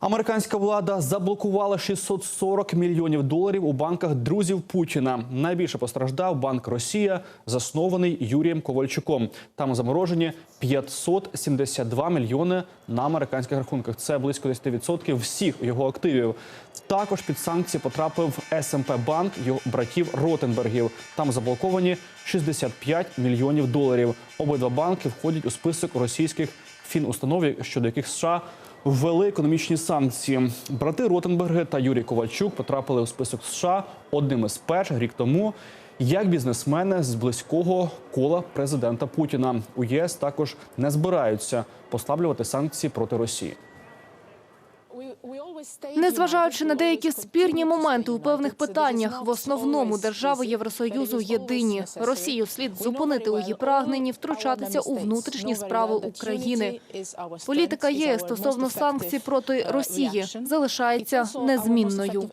Американська влада заблокувала 640 мільйонів доларів у банках друзів Путіна. Найбільше постраждав банк Росія, заснований Юрієм Ковальчуком. Там заморожені 572 мільйони на американських рахунках. Це близько 10% всіх його активів. Також під санкції потрапив СМП банк його братів Ротенбергів. Там заблоковані 65 мільйонів доларів. Обидва банки входять у список російських фінустанов, щодо яких США ввели економічні санкції. Брати Ротенберги та Юрій Ковальчук потрапили у список США одним із перших рік тому. Як бізнесмени з близького кола президента Путіна у ЄС також не збираються послаблювати санкції проти Росії. Незважаючи на деякі спірні моменти у певних питаннях, в основному держави Євросоюзу єдині. Росію слід зупинити у її прагненні втручатися у внутрішні справи України. Політика ЄС стосовно санкцій проти Росії залишається незмінною.